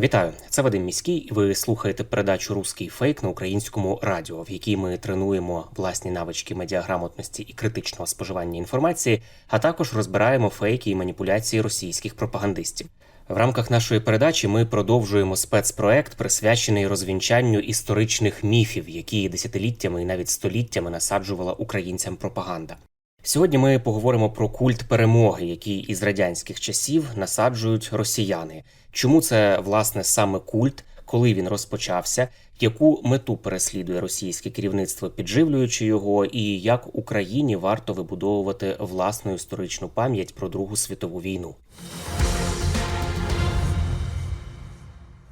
Вітаю, це Вадим Міський. і Ви слухаєте передачу Руський фейк на українському радіо, в якій ми тренуємо власні навички медіаграмотності і критичного споживання інформації, а також розбираємо фейки і маніпуляції російських пропагандистів. В рамках нашої передачі ми продовжуємо спецпроект, присвячений розвінчанню історичних міфів, які десятиліттями і навіть століттями насаджувала українцям пропаганда. Сьогодні ми поговоримо про культ перемоги, який із радянських часів насаджують росіяни. Чому це власне саме культ, коли він розпочався, яку мету переслідує російське керівництво, підживлюючи його, і як Україні варто вибудовувати власну історичну пам'ять про Другу світову війну.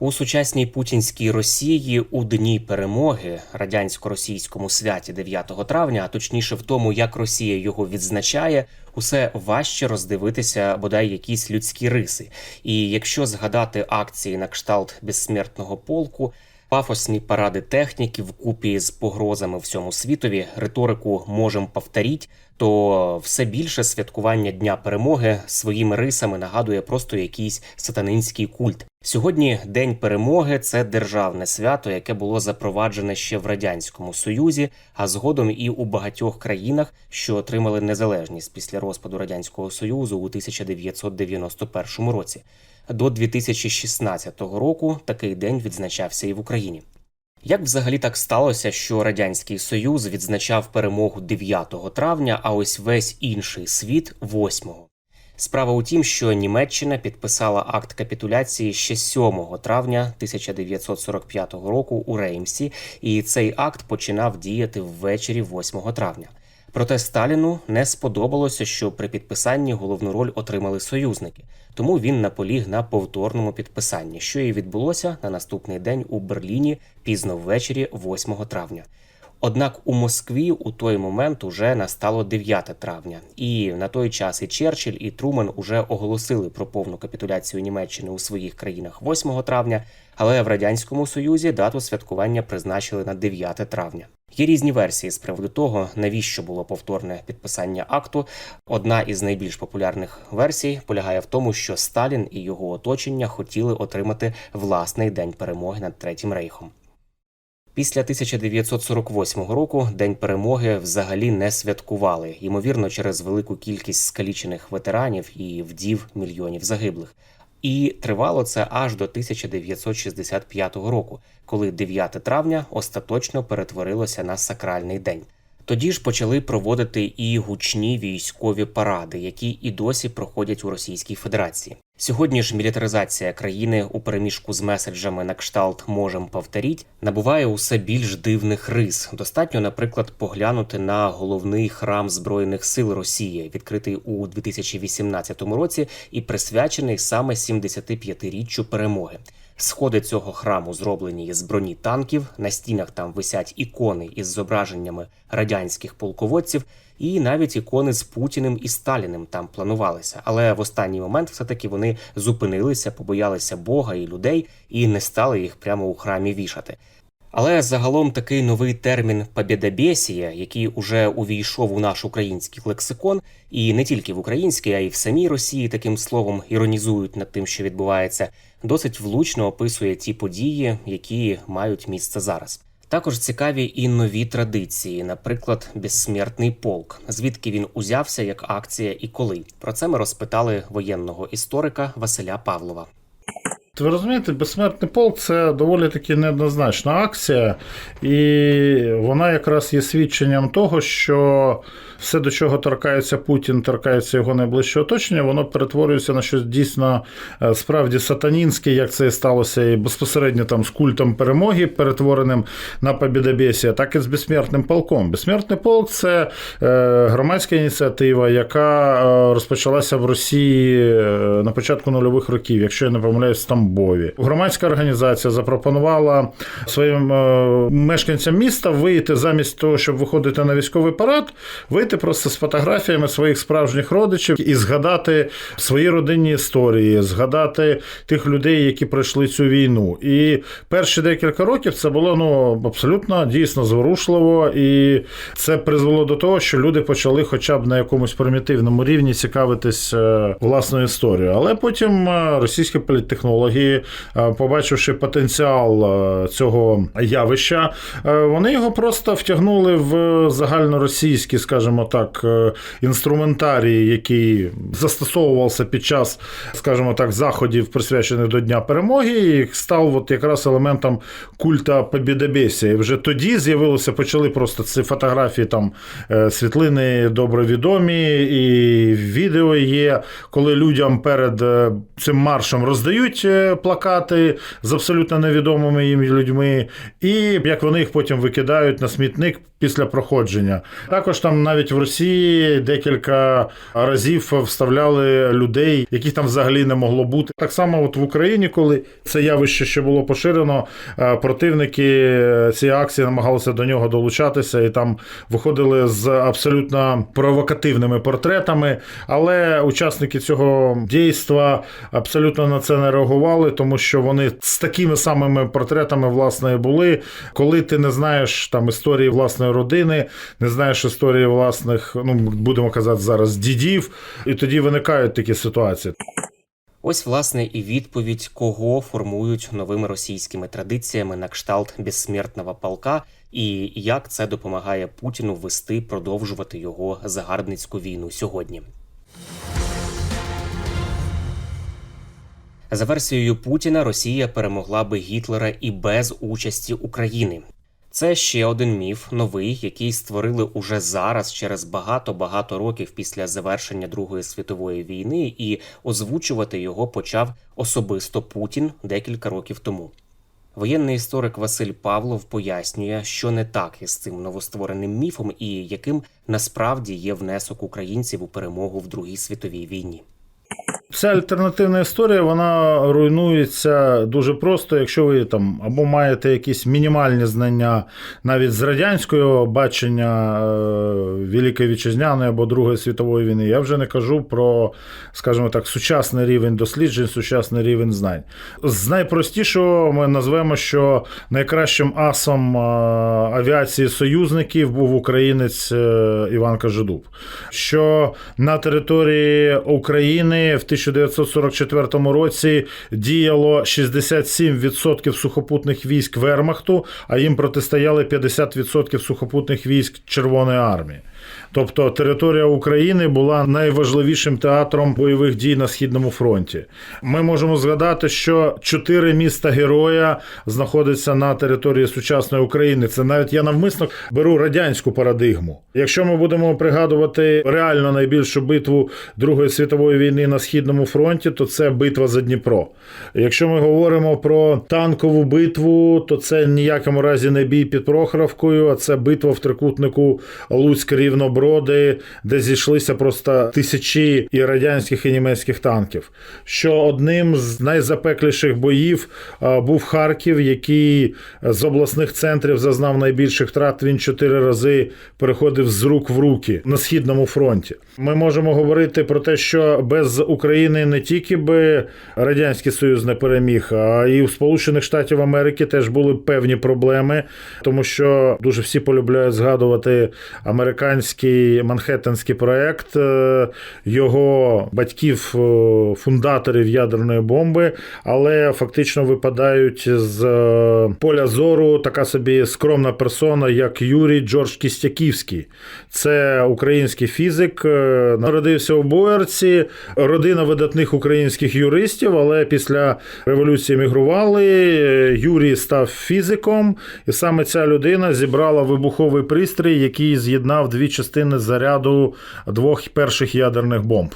У сучасній путінській Росії у дні перемоги радянсько-російському святі 9 травня, а точніше в тому, як Росія його відзначає, усе важче роздивитися бодай якісь людські риси. І якщо згадати акції на кшталт безсмертного полку. Пафосні паради техніки вкупі з погрозами всьому світові, риторику можем повторіть, то все більше святкування Дня перемоги своїми рисами нагадує просто якийсь сатанинський культ. Сьогодні День перемоги це державне свято, яке було запроваджене ще в радянському союзі, а згодом і у багатьох країнах, що отримали незалежність після розпаду радянського союзу у 1991 році. До 2016 року такий день відзначався і в Україні. Як взагалі так сталося, що радянський союз відзначав перемогу 9 травня, а ось весь інший світ 8-го? Справа у тім, що Німеччина підписала акт капітуляції ще 7 травня 1945 року у Реймсі, і цей акт починав діяти ввечері 8 травня. Проте Сталіну не сподобалося, що при підписанні головну роль отримали союзники, тому він наполіг на повторному підписанні, що і відбулося на наступний день у Берліні пізно ввечері 8 травня. Однак у Москві у той момент уже настало 9 травня, і на той час і Черчилль, і Труман уже оголосили про повну капітуляцію Німеччини у своїх країнах 8 травня, але в радянському союзі дату святкування призначили на 9 травня. Є різні версії з приводу того, навіщо було повторне підписання акту. Одна із найбільш популярних версій полягає в тому, що Сталін і його оточення хотіли отримати власний день перемоги над Третім рейхом. Після 1948 року День перемоги взагалі не святкували, ймовірно, через велику кількість скалічених ветеранів і вдів мільйонів загиблих. І тривало це аж до 1965 року, коли 9 травня остаточно перетворилося на сакральний день. Тоді ж почали проводити і гучні військові паради, які і досі проходять у Російській Федерації. Сьогодні ж мілітаризація країни у переміжку з меседжами на кшталт можем повторіть набуває усе більш дивних рис. Достатньо, наприклад, поглянути на головний храм збройних сил Росії, відкритий у 2018 році і присвячений саме 75-річчю перемоги. Сходи цього храму зроблені із броні танків. На стінах там висять ікони із зображеннями радянських полководців, і навіть ікони з Путіним і Сталіним там планувалися. Але в останній момент все-таки вони зупинилися, побоялися Бога і людей і не стали їх прямо у храмі вішати. Але загалом такий новий термін «побєдобєсія», який уже увійшов у наш український лексикон, і не тільки в український, а й в самій Росії таким словом іронізують над тим, що відбувається, досить влучно описує ті події, які мають місце зараз. Також цікаві і нові традиції, наприклад, безсмертний полк, звідки він узявся як акція і коли. Про це ми розпитали воєнного історика Василя Павлова. Ви розумієте, безсмертний полк це доволі таки неоднозначна акція, і вона якраз є свідченням того, що все, до чого торкається Путін, торкається його найближче оточення, воно перетворюється на щось дійсно е, справді сатанінське, як це і сталося і безпосередньо там з культом перемоги, перетвореним на побідобєсія, так і з безсмертним полком. Безсмертний полк це е, громадська ініціатива, яка е, розпочалася в Росії на початку нульових років, якщо я не помиляюсь, Стамбулі. Тамбові. Громадська організація запропонувала своїм е, мешканцям міста вийти замість того, щоб виходити на військовий парад, вийти просто з фотографіями своїх справжніх родичів і згадати свої родинні історії, згадати тих людей, які пройшли цю війну. І перші декілька років це було ну абсолютно дійсно зворушливо, і це призвело до того, що люди почали, хоча б на якомусь примітивному рівні, цікавитись е, власною історією. Але потім е, російські політтехнологи, е, побачивши потенціал е, цього явища, е, вони його просто втягнули в загальноросійський, скажімо так, інструментарій, який застосовувався під час, скажімо так, заходів, присвячених до Дня перемоги, і став от якраз елементом культа побідобєсія. І вже тоді з'явилося, почали просто ці фотографії, там світлини добре відомі, і відео є, коли людям перед цим маршем роздають плакати з абсолютно невідомими їм людьми, і як вони їх потім викидають на смітник після проходження. Також там навіть в Росії декілька разів вставляли людей, яких там взагалі не могло бути. Так само, от в Україні, коли це явище ще було поширено, е, противники е, цієї акції намагалися до нього долучатися і там виходили з абсолютно провокативними портретами. Але учасники цього дійства абсолютно на це не реагували, тому що вони з такими самими портретами власне були. Коли ти не знаєш там історії власної родини, не знаєш історії власних, ну будемо казати зараз, дідів, і тоді виникають такі ситуації. Ось, власне, і відповідь, кого формують новими російськими традиціями на кшталт безсмертного полка, і як це допомагає Путіну вести, продовжувати його загарбницьку війну сьогодні. За версією Путіна, Росія перемогла би Гітлера і без участі України. Це ще один міф, новий, який створили уже зараз, через багато-багато років після завершення Другої світової війни, і озвучувати його почав особисто Путін декілька років тому. Воєнний історик Василь Павлов пояснює, що не так із цим новоствореним міфом і яким насправді є внесок українців у перемогу в Другій світовій війні. Ця альтернативна історія вона руйнується дуже просто, якщо ви там або маєте якісь мінімальні знання навіть з радянського бачення е, Великої Вітчизняної або Другої світової війни. Я вже не кажу про, скажімо так, сучасний рівень досліджень, сучасний рівень знань. З найпростішого ми назвемо, що найкращим асом е, авіації союзників був українець е, Іван Кажедуб. Що на території України в 1944 році діяло 67% сухопутних військ Вермахту, а їм протистояли 50% сухопутних військ Червоної армії. Тобто територія України була найважливішим театром бойових дій на східному фронті. Ми можемо згадати, що чотири міста героя знаходяться на території сучасної України. Це навіть я навмисно беру радянську парадигму. Якщо ми будемо пригадувати реально найбільшу битву Другої світової війни на східному фронті, то це битва за Дніпро. Якщо ми говоримо про танкову битву, то це ніякому разі не бій під Прохоровкою, а це битва в трикутнику Луцьк Рівноброди, де зійшлися просто тисячі і радянських і німецьких танків. Що одним з найзапекліших боїв був Харків, який з обласних центрів зазнав найбільших втрат. Він чотири рази переходив з рук в руки на східному фронті. Ми можемо говорити про те, що без України не тільки би радянський союз не переміг, а і у Сполучених Штатів Америки теж були певні проблеми, тому що дуже всі полюбляють згадувати американський манхеттенський проект е, його батьків, е, ядерної бомби, але фактично випадають з е, поля зору така собі скромна персона, як Юрій Джордж Кістяківський. Це український фізик, народився у Боярці, родина видатних українських юристів, але після революції емігрували. Юрій став фізиком, і саме ця людина зібрала вибуховий пристрій, який з'єднав дві частини заряду двох перших ядерних бомб.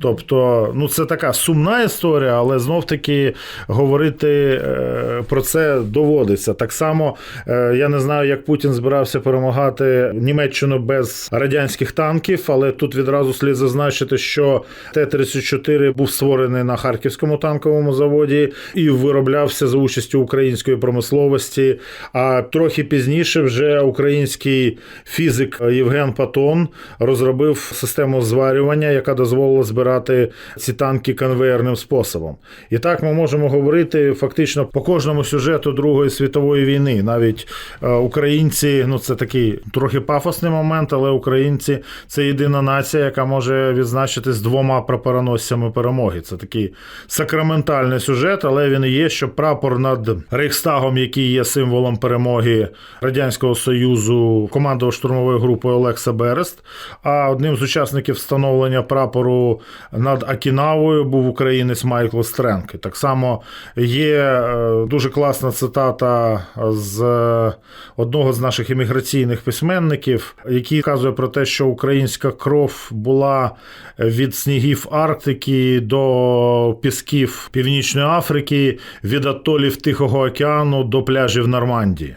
Тобто, ну це така сумна історія, але знов таки говорити е, про це доводиться. Так само е, я не знаю, як Путін збирався перемагати Німеччину без радянських танків, але тут відразу слід зазначити, що Т-34 був створений на харківському танковому заводі і вироблявся за участю української промисловості. А трохи пізніше вже український фізик Євген Патон розробив систему зварювання, яка дозволила збирати ці танки конвеєрним способом. І так ми можемо говорити фактично по кожному сюжету Другої світової війни. Навіть е, українці, ну це такий трохи пафосний момент, але українці це єдина нація, яка може відзначитись двома прапороносцями перемоги. Це такий сакраментальний сюжет, але він і є, що прапор над Рейхстагом, який є символом перемоги Радянського Союзу, командував штурмовою групою Олекса Берест. А одним з учасників встановлення прапору над Акінавою був українець Майкл Стренк. Так само є е, дуже класна цитата з е, одного з наших імміграційних письменників, який вказує про те, що українська кров була від снігів Арктики до пісків Північної Африки, від атолів Тихого океану до пляжів Нормандії.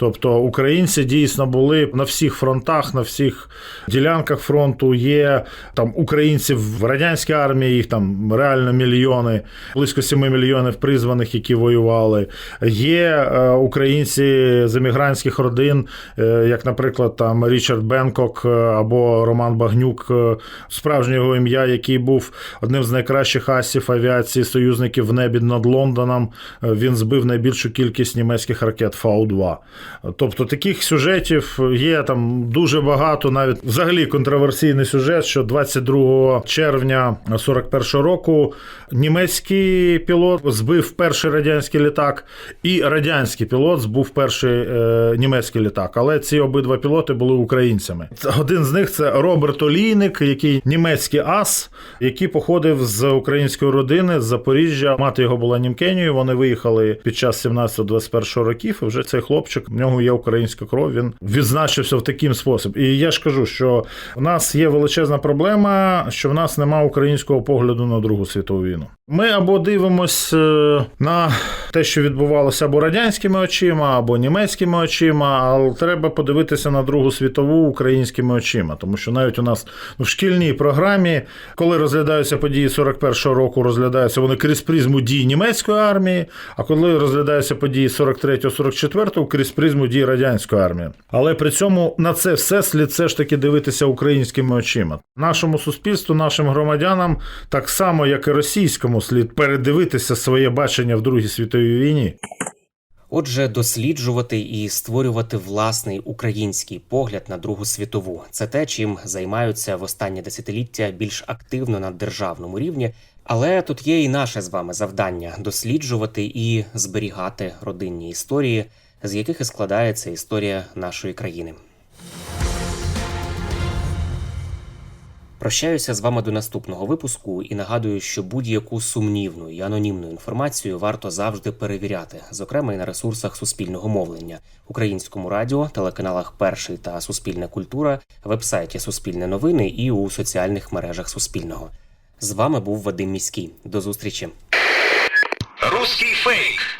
Тобто українці дійсно були на всіх фронтах, на всіх ділянках фронту. Є там українці в радянській армії, їх там реально мільйони, близько 7 мільйонів призваних, які воювали. Є е, українці з емігрантських родин, е, як, наприклад, там Річард Бенкок е, або Роман Багнюк, справжнє його ім'я, який був одним з найкращих асів авіації союзників в небі над Лондоном. Він збив найбільшу кількість німецьких ракет Фау-2. Тобто таких сюжетів є там дуже багато, навіть взагалі контроверсійний сюжет, що 22 червня 41 року німецький пілот збив перший радянський літак, і радянський пілот збив перший е, німецький літак. Але ці обидва пілоти були українцями. Один з них це Роберт Олійник, який німецький ас, який походив з української родини з Запоріжжя. Мати його була німкенію. Вони виїхали під час 17-21 років. І вже цей хлопчик нього є українська кров. Він відзначився в таким спосіб. І я ж кажу, що в нас є величезна проблема, що в нас немає українського погляду на Другу світову війну. Ми або дивимося на те, що відбувалося або радянськими очима, або німецькими очима, але треба подивитися на Другу світову українськими очима, тому що навіть у нас в шкільній програмі, коли розглядаються події 41-го року, розглядаються вони крізь призму дій німецької армії, а коли розглядаються події 43-44 крізь призму дій радянської армії. Але при цьому на це все слід все ж таки дивитися українськими очима. Нашому суспільству, нашим громадянам, так само як і російському, слід передивитися своє бачення в Другій світовій війні. Отже, досліджувати і створювати власний український погляд на Другу світову це те, чим займаються в останні десятиліття більш активно на державному рівні. Але тут є і наше з вами завдання досліджувати і зберігати родинні історії, з яких і складається історія нашої країни. Прощаюся з вами до наступного випуску і нагадую, що будь-яку сумнівну і анонімну інформацію варто завжди перевіряти, зокрема і на ресурсах суспільного мовлення, українському радіо, телеканалах Перший та Суспільна культура, вебсайті Суспільне новини і у соціальних мережах Суспільного. З вами був Вадим Міський. До зустрічі. Русский фейк.